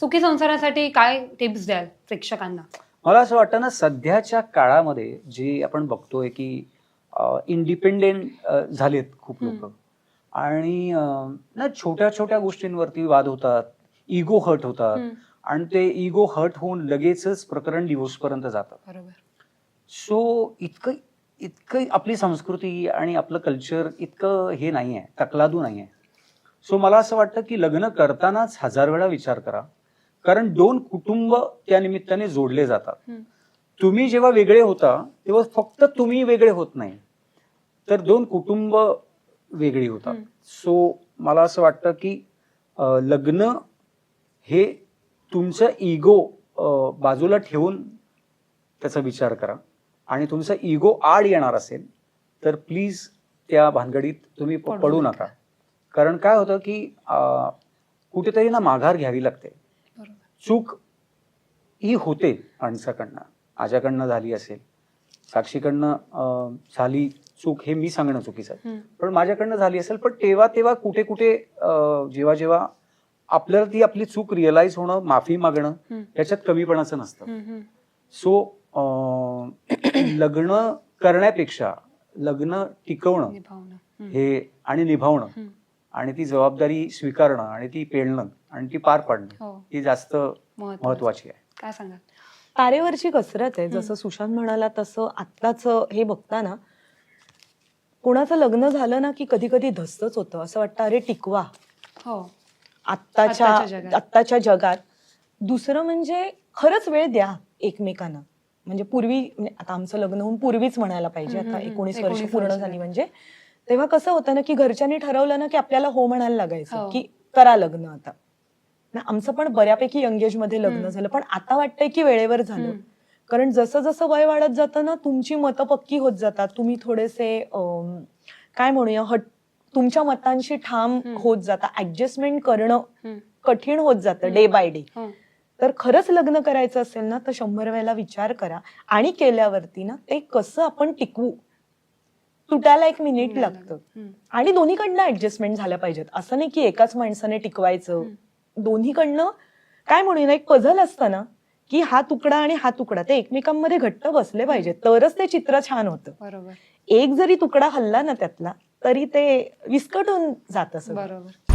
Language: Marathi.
सुखी संसारासाठी काय टिप्स द्याल प्रेक्षकांना? मला असं वाटतं ना सध्याच्या काळामध्ये जे आपण बघतोय की इंडिपेंडेंट झालेत खूप लोक. आणि ना छोट्या छोट्या गोष्टींवरती वाद होतात इगो हर्ट होतात. आणि ते इगो हर्ट होऊन लगेचच प्रकरण डिवोर्स पर्यंत जातं. बरोबर. सो इतकं इतकं आपली संस्कृती आणि आपलं कल्चर इतकं हे नाही आहे तकलादू नाही आहे सो मला असं वाटतं की लग्न करतानाच हजार वेळा विचार करा. कारण दोन कुटुंब त्या निमित्ताने जोडले जातात. तुम्ही जेव्हा वेगळे होता तेव्हा फक्त तुम्ही वेगळे होत नाही तर दोन कुटुंब वेगळी होतात. सो मला असं वाटतं की लग्न हे तुमचं इगो बाजूला ठेवून त्याचा विचार करा आणि तुमचा इगो आड येणार असेल तर प्लीज त्या भानगडीत तुम्ही पडू नका. कारण काय होतं की कुठेतरी ना माघार घ्यावी लागते चूक ही होते माणसाकडनं. माझ्याकडनं झाली असेल साक्षीकडनं झाली चूक हे मी सांगणं चुकीचं आहे. पण माझ्याकडनं झाली असेल पण तेव्हा तेव्हा कुठे कुठे जेव्हा जेव्हा आपल्याला ती आपली चूक रिअलाइज होणं माफी मागणं हम्म, याच्यात कमीपणाचं नसतं. सो लग्न करण्यापेक्षा लग्न टिकवणं हे आणि निभावणं. आणि ती जबाबदारी स्वीकारणं आणि ती पेलणं आणि ती पार पाडणं हो. ही जास्त महत्वाचं. आहे. काय सांगाल? तारेवरची कसरत आहे जसं सुशांत म्हणाला तसं आत्ताच हे बघताना कोणाचं लग्न झालं ना की कधी कधी धस्तच होतं. असं वाटतं अरे टिकवा. हो. आत्ताच्या आत्ताच्या जगात. दुसरं म्हणजे खरंच वेळ द्या एकमेकांना. म्हणजे पूर्वी म्हणजे आता आमचं लग्न होऊन पूर्वीच म्हणायला पाहिजे. आता एकोणीस वर्ष 19 पूर्ण झाली. म्हणजे. तेव्हा कसं होतं ना की घरच्यांनी ठरवलं ना की आपल्याला हो म्हणायला लागायचं हो. की करा लग्न आता ना आमचं पण बऱ्यापैकी यंगेजमध्ये लग्न. झालं पण आता वाटतंय की वेळेवर झालं कारण जसं जसं वय वाढत जातं ना तुमची मतं पक्की होत जातात तुम्ही थोडेसे काय म्हणूया हट तुमच्या मतांशी ठाम. होत जाता ऍडजस्टमेंट करणं कठीण होत जातं. Day by day. तर खरंच लग्न करायचं असेल ना तर शंभर वेळेला विचार करा आणि केल्यावरती ना ते कसं आपण टिकवू तुटायला एक मिनिट लागतं. आणि दोन्हीकडनं ऍडजस्टमेंट झाल्या पाहिजेत. असं नाही की एकाच माणसाने टिकवायचं. दोन्हीकडनं काय म्हणूया ना एक पझल असतं ना की हा तुकडा आणि हा तुकडा ते एकमेकांमध्ये घट्ट बसले पाहिजेत. तरच ते चित्र छान होतं. बरोबर. एक जरी तुकडा हल्ला ना त्यातला तरी ते विस्कटून जात असं बरोबर.